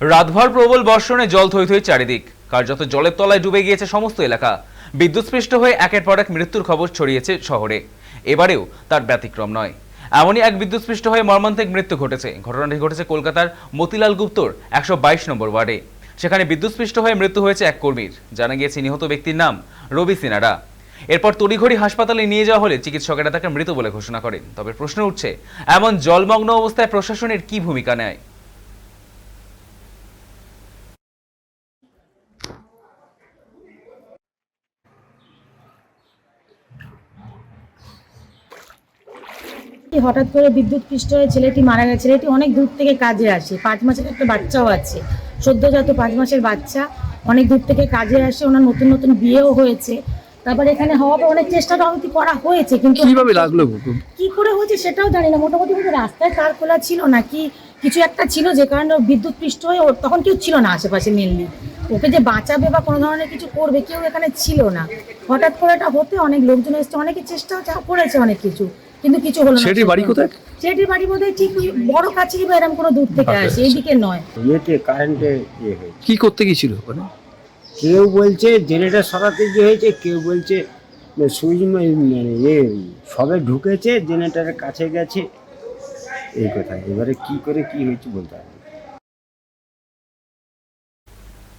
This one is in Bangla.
রাতভর প্রবল বর্ষণে জল থই থই চারিদিক। কার্যত জলের তলায় ডুবে গিয়েছে সমস্ত এলাকা। বিদ্যুৎস্পৃষ্ট হয়ে একের পর এক মৃত্যুর খবর ছড়িয়েছে শহরে। এবারেও তার ব্যতিক্রম নয়। এমনই এক বিদ্যুৎস্পৃষ্ট হয়ে মর্মান্তিক মৃত্যু ঘটেছে। ঘটনাটি ঘটেছে কলকাতার মতিলাল গুপ্তর একশো বাইশ নম্বর ওয়ার্ডে। সেখানে বিদ্যুৎস্পৃষ্ট হয়ে মৃত্যু হয়েছে এক কর্মীর। জানা গিয়েছে নিহত ব্যক্তির নাম রবি সিনারা। এরপর তড়িঘড়ি হাসপাতালে নিয়ে যাওয়া হলে চিকিৎসকেরা তাকে মৃত বলে ঘোষণা করেন। তবে প্রশ্ন উঠছে, এমন জলমগ্ন অবস্থায় প্রশাসনের কি ভূমিকা নেয়? হঠাৎ করে বিদ্যুৎ পৃষ্ঠ হয়ে ছেলেটি মারা গেছে। ছেলেটি অনেক দূর থেকে কাজে আসে। পাঁচ মাসের একটা বাচ্চাও আছে। সদ্যজাত পাঁচ মাসের বাচ্চা। অনেক দূর থেকে কাজে আসে। ওনার নতুন নতুন বিয়েও হয়েছে। তারপরে এখানে হওয়ার পর অনেক চেষ্টা অবধি করা হয়েছে কিন্তু কীভাবে লাগল কি করে হয়েছে সেটাও জানি না। মোটামুটি কিন্তু রাস্তায় তার খোলা ছিল নাকি কিছু একটা ছিল যে কারণে বিদ্যুৎ পৃষ্ঠ হয়ে ওর তখন কেউ ছিল না আশেপাশে মেনলি ওকে যে বাঁচাবে বা কোনো ধরনের কিছু করবে কেউ এখানে ছিল না। হঠাৎ করে এটা হতে অনেক লোকজন এসছে। অনেকে চেষ্টা করেছে অনেক কিছু। কিন্তু কিছু হলো না সেটির বাড়ি কোথায়? সেটি বাড়ি বোধহয় ঠিক ওই বড় কাছে বা এরকম কোনো দূর থেকে আসে এইদিকে নয়। ইয়েতে কারেন্টে ইয়ে হয়েছে। কি করতে গিয়েছিল ওখানে? কেউ বলছে জেনারেটর সরাতে গিয়ে হয়েছে কেউ বলছে সুইচ মানে ইয়ে সবে ঢুকেছে জেনারেটারের কাছে গেছে। এই কথা এবারে কি করে কি হয়েছে বলতে পারব।